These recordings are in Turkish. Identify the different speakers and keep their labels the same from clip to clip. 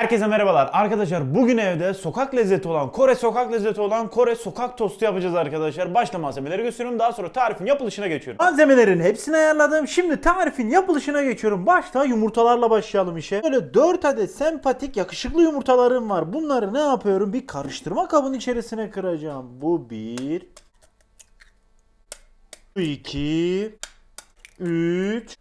Speaker 1: Herkese merhabalar. Arkadaşlar bugün evde sokak lezzeti olan, Kore sokak lezzeti olan Kore sokak tostu yapacağız arkadaşlar. Başta malzemeleri gösteriyorum. Daha sonra tarifin yapılışına geçiyorum.
Speaker 2: Malzemelerin hepsini ayarladım. Şimdi tarifin yapılışına geçiyorum. Başta yumurtalarla başlayalım işe. Böyle 4 adet sempatik yakışıklı yumurtalarım var. Bunları ne yapıyorum? Bir karıştırma kabının içerisine kıracağım. Bu bir. Bu iki. Üç.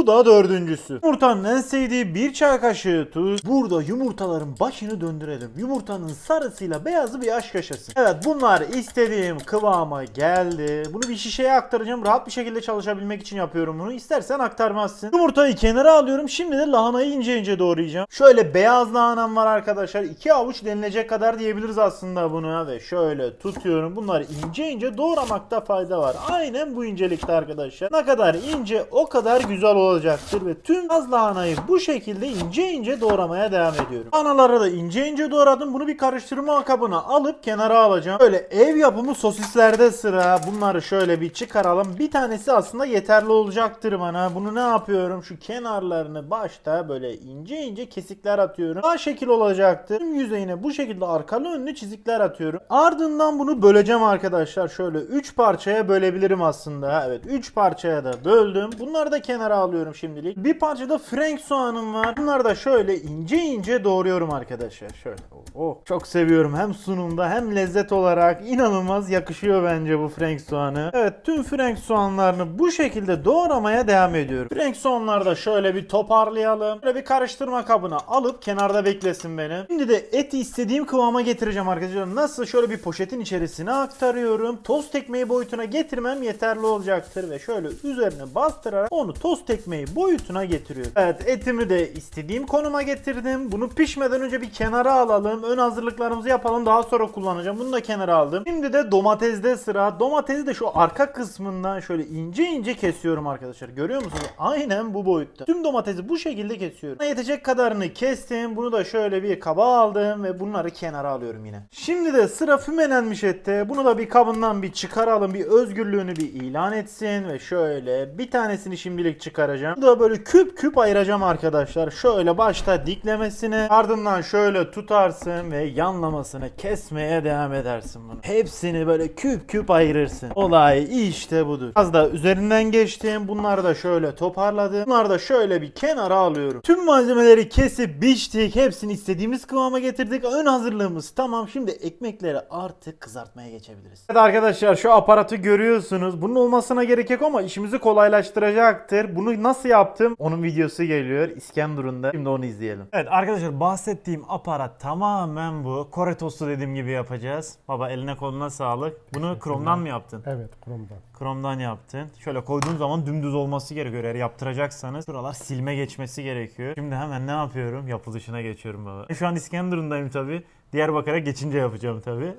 Speaker 2: Bu da dördüncüsü. Yumurtanın en sevdiği bir çay kaşığı tuz. Burada yumurtaların başını döndürelim. Yumurtanın sarısıyla beyazı bir aşk yaşasın. Evet bunlar istediğim kıvama geldi. Bunu bir şişeye aktaracağım. Rahat bir şekilde çalışabilmek için yapıyorum bunu. İstersen aktarmazsın. Yumurtayı kenara alıyorum. Şimdi de lahanayı ince ince doğrayacağım. Şöyle beyaz lahanam var arkadaşlar. İki avuç denilecek kadar diyebiliriz aslında buna. Ve şöyle tutuyorum. Bunları ince ince doğramakta fayda var. Aynen bu incelikte arkadaşlar. Ne kadar ince o kadar güzel olacaktır ve tüm az lahanayı bu şekilde ince ince doğramaya devam ediyorum. Lahanaları da ince ince doğradım. Bunu bir karıştırma kabına alıp kenara alacağım. Böyle ev yapımı sosislerde sıra. Bunları şöyle bir çıkaralım. Bir tanesi aslında yeterli olacaktır bana. Bunu ne yapıyorum? Şu kenarlarını başta böyle ince ince kesikler atıyorum. Daha şekil olacaktır. Tüm yüzeyine bu şekilde arkalı önlü çizikler atıyorum. Ardından bunu böleceğim arkadaşlar. Şöyle 3 parçaya bölebilirim aslında. Evet 3 parçaya da böldüm. Bunları da kenara alıyorum şimdilik. Bir parça da frank soğanım var. Bunları da şöyle ince ince doğruyorum arkadaşlar. Şöyle. Oh, çok seviyorum. Hem sunumda hem lezzet olarak inanılmaz yakışıyor bence bu frank soğanı. Evet tüm frank soğanlarını bu şekilde doğramaya devam ediyorum. Frank soğanları da şöyle bir toparlayalım. Böyle bir karıştırma kabına alıp kenarda beklesin beni. Şimdi de eti istediğim kıvama getireceğim arkadaşlar. Nasıl? Şöyle bir poşetin içerisine aktarıyorum. Tost ekmeği boyutuna getirmem yeterli olacaktır ve şöyle üzerine bastırarak onu tost ekmeği boyutuna getiriyorum. Evet etimi de istediğim konuma getirdim. Bunu pişmeden önce bir kenara alalım. Ön hazırlıklarımızı yapalım. Daha sonra kullanacağım. Bunu da kenara aldım. Şimdi de domatesde sıra. Domatesi de şu arka kısmından şöyle ince ince kesiyorum arkadaşlar. Görüyor musunuz? Aynen bu boyutta. Tüm domatesi bu şekilde kesiyorum. Bana yetecek kadarını kestim. Bunu da şöyle bir kaba aldım ve bunları kenara alıyorum yine. Şimdi de sıra fümelenmiş ette. Bunu da bir kabından bir çıkaralım. Bir özgürlüğünü bir ilan etsin ve şöyle bir tanesini şimdilik çıkaracağım. Bu da böyle küp küp ayıracağım arkadaşlar. Şöyle başta diklemesine ardından şöyle tutarsın ve yanlamasını kesmeye devam edersin bunu. Hepsini böyle küp küp ayırırsın. Olay işte budur. Az da üzerinden geçtim. Bunları da şöyle toparladım. Bunları da şöyle bir kenara alıyorum. Tüm malzemeleri kesip biçtik. Hepsini istediğimiz kıvama getirdik. Ön hazırlığımız tamam. Şimdi ekmekleri artık kızartmaya geçebiliriz. Evet arkadaşlar şu aparatı görüyorsunuz. Bunun olmasına gerek yok ama işimizi kolaylaştıracaktır. Bunu nasıl yaptım? Onun videosu geliyor İskenderun'da. Şimdi onu izleyelim.
Speaker 1: Evet arkadaşlar bahsettiğim aparat tamamen bu. Kore tostu dediğim gibi yapacağız. Baba eline koluna sağlık. Bunu Chrome'dan mı yaptın?
Speaker 3: Evet kurumdan.
Speaker 1: Chrome'dan yaptın. Şöyle koyduğun zaman dümdüz olması gerekiyor. Eğer yaptıracaksanız şuralar silme geçmesi gerekiyor. Şimdi hemen ne yapıyorum? Yapılışına geçiyorum baba. Şu an İskenderun'dayım tabi. Diyarbakır'a geçince yapacağım tabi.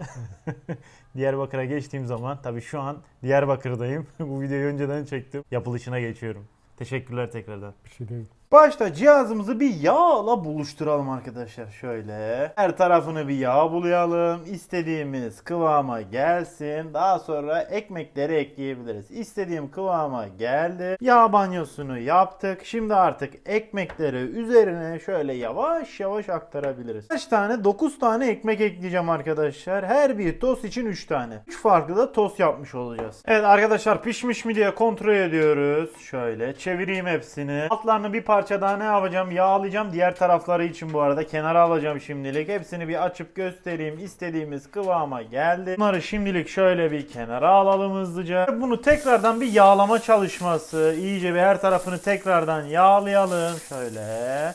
Speaker 1: Diyarbakır'a geçtiğim zaman tabi şu an Diyarbakır'dayım. Bu videoyu önceden çektim. Yapılışına geçiyorum. Teşekkürler tekrardan.
Speaker 3: Bir şey değil.
Speaker 2: Başta cihazımızı bir yağla buluşturalım arkadaşlar. Şöyle her tarafını bir yağ bulayalım. İstediğimiz kıvama gelsin. Daha sonra ekmekleri ekleyebiliriz. İstediğim kıvama geldi. Yağ banyosunu yaptık. Şimdi artık ekmekleri üzerine şöyle yavaş yavaş aktarabiliriz. Kaç tane? 9 tane ekmek ekleyeceğim arkadaşlar. Her bir tost için 3 tane. 3 farklı da tost yapmış olacağız. Evet arkadaşlar pişmiş mi diye kontrol ediyoruz. Şöyle çevireyim hepsini. Altlarını bir parça daha ne yapacağım? Yağlayacağım. Diğer tarafları için bu arada kenara alacağım şimdilik. Hepsini bir açıp göstereyim. İstediğimiz kıvama geldi. Bunları şimdilik şöyle bir kenara alalım hızlıca. Bunu tekrardan bir yağlama çalışması. İyice bir her tarafını tekrardan yağlayalım. Şöyle.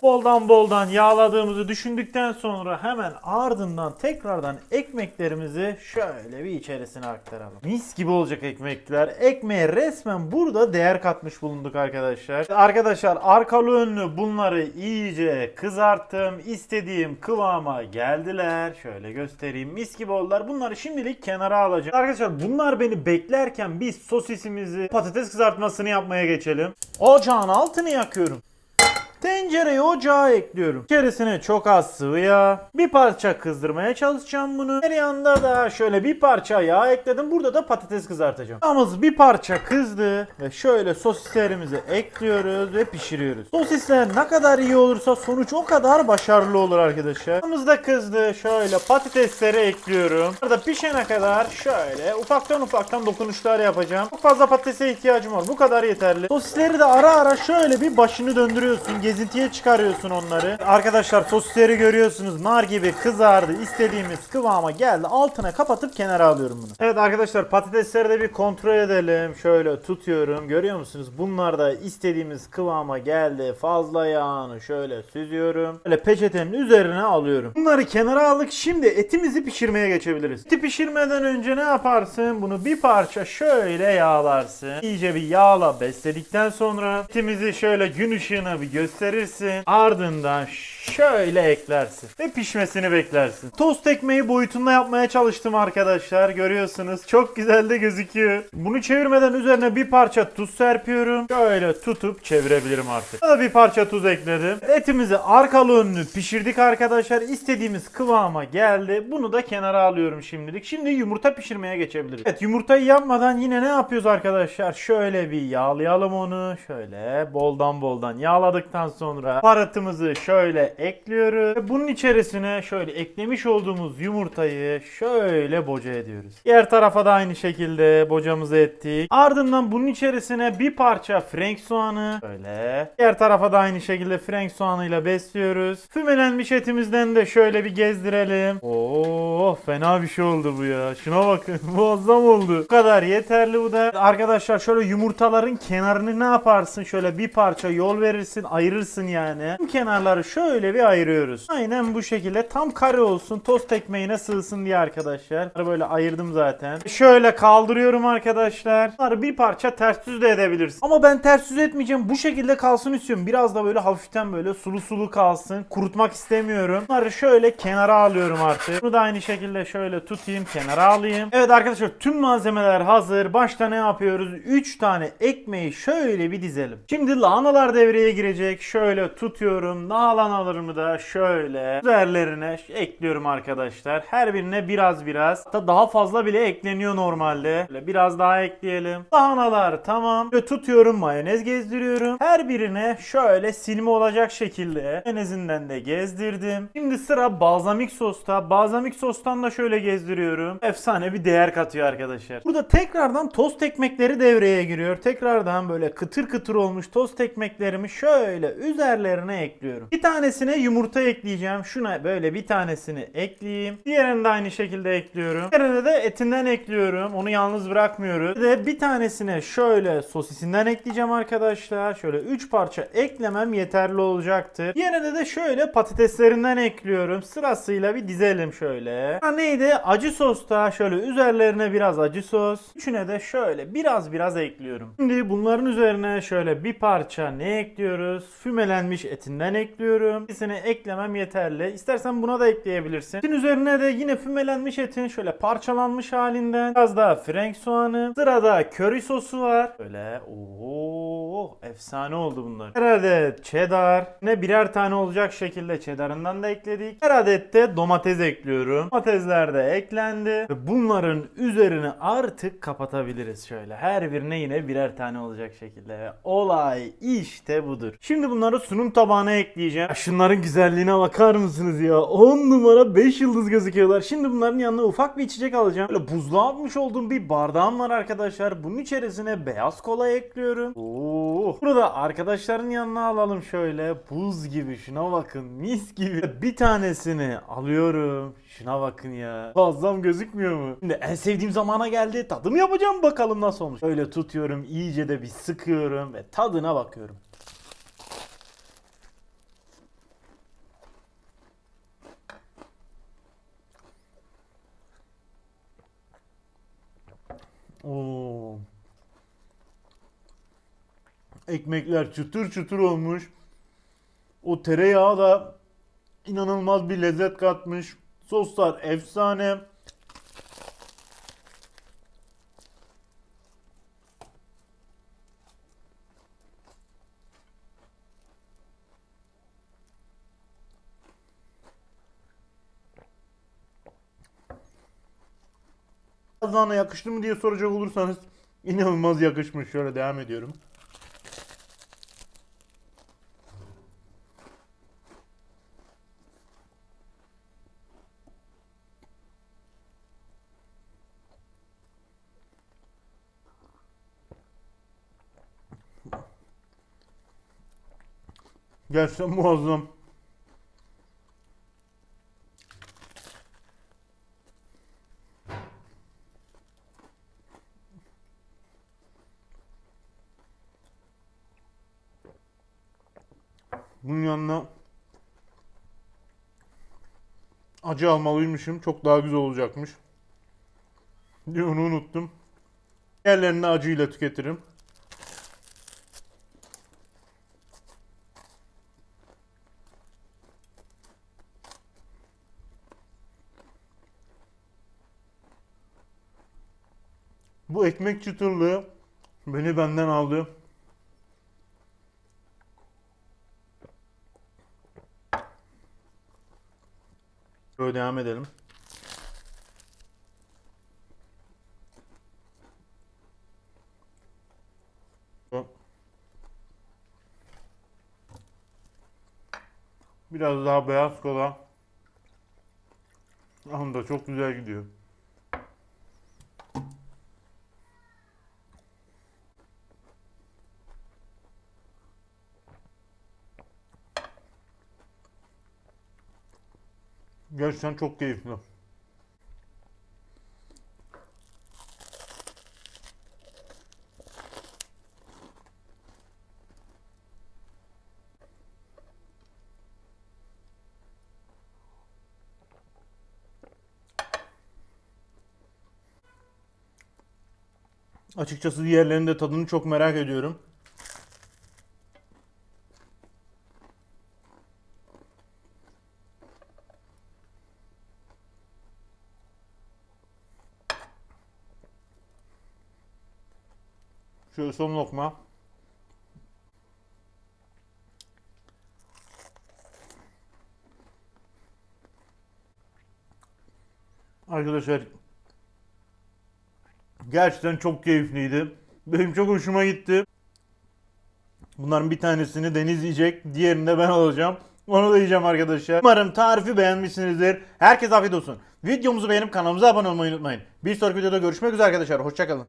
Speaker 2: Boldan boldan yağladığımızı düşündükten sonra hemen ardından tekrardan ekmeklerimizi şöyle bir içerisine aktaralım. Mis gibi olacak ekmekler. Ekmeğe resmen burada değer katmış bulunduk arkadaşlar. Arkadaşlar arkalı önlü bunları iyice kızarttım. İstediğim kıvama geldiler. Şöyle göstereyim. Mis gibi oldular. Bunları şimdilik kenara alacağım. Arkadaşlar bunlar beni beklerken biz sosisimizi patates kızartmasını yapmaya geçelim. Ocağın altını yakıyorum. Tencereyi ocağa ekliyorum. İçerisine çok az sıvı yağ. Bir parça kızdırmaya çalışacağım bunu. Her yanda da şöyle bir parça yağ ekledim. Burada da patates kızartacağım. Yağımız bir parça kızdı. Ve şöyle sosislerimizi ekliyoruz ve pişiriyoruz. Sosisler ne kadar iyi olursa sonuç o kadar başarılı olur arkadaşlar. Yağımız da kızdı. Şöyle patatesleri ekliyorum. Burada pişene kadar şöyle ufaktan ufaktan dokunuşlar yapacağım. Çok fazla patatese ihtiyacım var. Bu kadar yeterli. Sosisleri de ara ara şöyle bir başını döndürüyorsun. Gezintiye çıkarıyorsun onları. Arkadaşlar sosisleri görüyorsunuz. Nar gibi kızardı. İstediğimiz kıvama geldi. Altına kapatıp kenara alıyorum bunu. Evet arkadaşlar patatesleri de bir kontrol edelim. Şöyle tutuyorum. Görüyor musunuz? Bunlar da istediğimiz kıvama geldi. Fazla yağını şöyle süzüyorum. Böyle peçetenin üzerine alıyorum. Bunları kenara aldık. Şimdi etimizi pişirmeye geçebiliriz. Eti pişirmeden önce ne yaparsın? Bunu bir parça şöyle yağlarsın. İyice bir yağla besledikten sonra etimizi şöyle gün ışığına bir gösterirsin. Ardından şöyle eklersin ve pişmesini beklersin. Tost ekmeği boyutunda yapmaya çalıştım arkadaşlar. Görüyorsunuz. Çok güzel de gözüküyor. Bunu çevirmeden üzerine bir parça tuz serpiyorum. Şöyle tutup çevirebilirim artık. Daha bir parça tuz ekledim. Etimizi arkalı önlü pişirdik arkadaşlar. İstediğimiz kıvama geldi. Bunu da kenara alıyorum şimdilik. Şimdi yumurta pişirmeye geçebiliriz. Evet yumurtayı yapmadan yine ne yapıyoruz arkadaşlar? Şöyle bir yağlayalım onu. Şöyle boldan boldan yağladıktan sonra baharatımızı şöyle ekliyoruz. Ve bunun içerisine şöyle eklemiş olduğumuz yumurtayı şöyle boca ediyoruz. Diğer tarafa da aynı şekilde bocamızı ettik. Ardından bunun içerisine bir parça frank soğanı şöyle. Diğer tarafa da aynı şekilde frank soğanıyla besliyoruz. Fümelenmiş etimizden de şöyle bir gezdirelim. Oo fena bir şey oldu bu ya. Şuna bakın muazzam oldu. Bu kadar yeterli bu da. Arkadaşlar şöyle yumurtaların kenarını ne yaparsın? Şöyle bir parça yol verirsin ayırırsın yani. Bu kenarları şöyle bir ayırıyoruz. Aynen bu şekilde tam kare olsun. Tost ekmeğine sığsın diye arkadaşlar. Böyle ayırdım zaten. Şöyle kaldırıyorum arkadaşlar. Bunları bir parça ters düz de edebilirsin. Ama ben ters düz etmeyeceğim. Bu şekilde kalsın istiyorum. Biraz da böyle hafiften böyle sulu sulu kalsın. Kurutmak istemiyorum. Bunları şöyle kenara alıyorum artık. Bunu da aynı şekilde şöyle tutayım. Kenara alayım. Evet arkadaşlar tüm malzemeler hazır. Başta ne yapıyoruz? 3 tane ekmeği şöyle bir dizelim. Şimdi lahanalar devreye girecek. Şöyle tutuyorum. Lahanalarımı da şöyle üzerlerine ekliyorum arkadaşlar. Her birine biraz biraz. Hatta daha fazla bile ekleniyor normalde. Böyle biraz daha ekleyelim. Lahanalar tamam. Ve tutuyorum mayonez gezdiriyorum. Her birine şöyle silme olacak şekilde mayonezinden de gezdirdim. Şimdi sıra balzamik sosta. Balzamik sostan da şöyle gezdiriyorum. Efsane bir değer katıyor arkadaşlar. Burada tekrardan tost ekmekleri devreye giriyor. Tekrardan böyle kıtır kıtır olmuş tost ekmeklerimi şöyle üzerlerine ekliyorum. Bir tanesine yumurta ekleyeceğim. Şuna böyle bir tanesini ekleyeyim. Diğerini de aynı şekilde ekliyorum. Diğerine de etinden ekliyorum. Onu yalnız bırakmıyoruz. Bir de bir tanesine şöyle sosisinden ekleyeceğim arkadaşlar. Şöyle 3 parça eklemem yeterli olacaktır. Diğerine de şöyle patateslerinden ekliyorum. Sırasıyla bir dizelim şöyle. Ha neydi? Acı sosta şöyle üzerlerine biraz acı sos. Üçüne de şöyle biraz biraz ekliyorum. Şimdi bunların üzerine şöyle bir parça ne ekliyoruz? Fümelenmiş etinden ekliyorum. İkisini eklemem yeterli. İstersen buna da ekleyebilirsin. Etin üzerine de yine fümelenmiş etin şöyle parçalanmış halinden biraz daha frank soğanı. Sırada köri sosu var. Böyle ooo efsane oldu bunlar. Her adet cheddar. Ne birer tane olacak şekilde cheddarından da ekledik. Her adet de domates ekliyorum. Domatesler de eklendi. Ve bunların üzerine artık kapatabiliriz şöyle. Her birine yine birer tane olacak şekilde. Ve olay işte budur. Şimdi bunları sunum tabağına ekleyeceğim. Şunların güzelliğine bakar mısınız ya? 10 numara 5 yıldız gözüküyorlar. Şimdi bunların yanına ufak bir içecek alacağım. Böyle buzluğa atmış olduğum bir bardağım var arkadaşlar. Bunun içerisine beyaz kola ekliyorum. Oo. Burada arkadaşların yanına alalım şöyle. Buz gibi şuna bakın. Mis gibi. Bir tanesini alıyorum. Şuna bakın ya. Fazlam gözükmüyor mu? Şimdi en sevdiğim zamana geldi. Tadım yapacağım bakalım nasıl olmuş. Öyle tutuyorum. iyice de bir sıkıyorum ve tadına bakıyorum. Ekmekler çıtır çıtır olmuş. O tereyağı da inanılmaz bir lezzet katmış. Soslar efsane. Kazana yakıştı mı diye soracak olursanız inanılmaz yakışmış. Şöyle devam ediyorum. Gerçekten muazzam. Bunun yanına acı almalıymışım. Çok daha güzel olacakmış. Diye onu unuttum. Diğerlerini acıyla tüketirim. Ekmek çıtırlığı beni benden aldı. Böyle devam edelim. Biraz daha beyaz kola. Anda çok güzel gidiyor. Gerçekten çok keyifli. Açıkçası diğerlerinin de tadını çok merak ediyorum. Son lokma. Arkadaşlar gerçekten çok keyifliydi. Benim çok hoşuma gitti. Bunların bir tanesini Deniz yiyecek, diğerini de ben alacağım. Onu da yiyeceğim arkadaşlar. Umarım tarifi beğenmişsinizdir. Herkese afiyet olsun. Videomuzu beğenip kanalımıza abone olmayı unutmayın. Bir sonraki videoda görüşmek üzere arkadaşlar. Hoşçakalın.